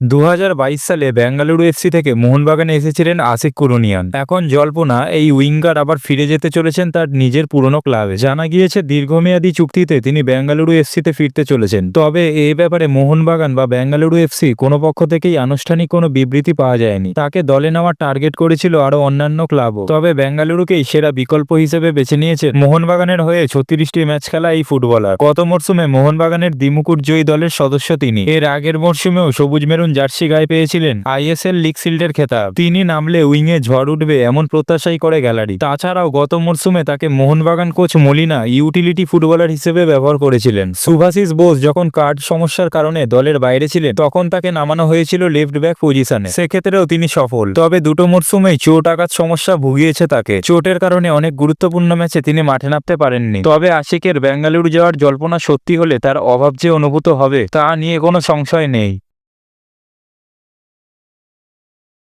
দু হাজার বাইশ সালে বেঙ্গালুরু এফসি থেকে মোহনবাগানে এসেছিলেন আশিক কুরুনিয়ান। এখন জল্পনা, এই উইঙ্গার আবার ফিরে যেতে চলেছেন তার নিজের পুরনো ক্লাবে। জানা গিয়েছে, দীর্ঘমেয়াদী চুক্তিতে তিনি বেঙ্গালুরু এফসিতে ফিরতে চলেছেন। তবে এ ব্যাপারে মোহনবাগান বা বেঙ্গালুরু এফসি কোনো পক্ষ থেকেই আনুষ্ঠানিক কোনো বিবৃতি পাওয়া যায়নি। তাকে দলে নেওয়ার টার্গেট করেছিল আরও অন্যান্য ক্লাবও। তবে বেঙ্গালুরুকেই সেরা বিকল্প হিসেবে বেছে নিয়েছে মোহনবাগানের হয়ে ছত্রিশটি ম্যাচ খেলা এই ফুটবলার। গত মরশুমে মোহনবাগানের দ্বিমুকুট জয়ী দলের সদস্য তিনি। এর আগের মরশুমেও সবুজ মেরুন জার্সি গায়ে পেয়েছিলেন আইএসএল লিগ শিল্ডের খেতাব। তিনি নামলে উইংয়ে ঝড় উঠবে এমন প্রত্যাশাই করে গ্যালারি। তাছাড়াও গত মরশুমে তাকে Mohun Bagan coach Molina utility footballer হিসেবে ব্যবহার করেছিলেন। সুভাশিস বোস যখন কার্ড সমস্যার কারণে দলের বাইরে ছিলেন, তখন তাকে নামানো হয়েছিল লেফট ব্যাক পজিশনে সেক্ষেত্রেও তিনি সফল। তবে দুটো মরশুমেই চোট আঘাত সমস্যা ভুগিয়েছে তাকে। চোটের কারণে অনেক গুরুত্বপূর্ণ ম্যাচে তিনি মাঠে নামতে পারেননি। তবে আশিকের বেঙ্গালুরু যাওয়ার জল্পনা সত্যি হলে তার অভাব যে অনুভূত হবে, তা নিয়ে কোনো সংশয় নেই।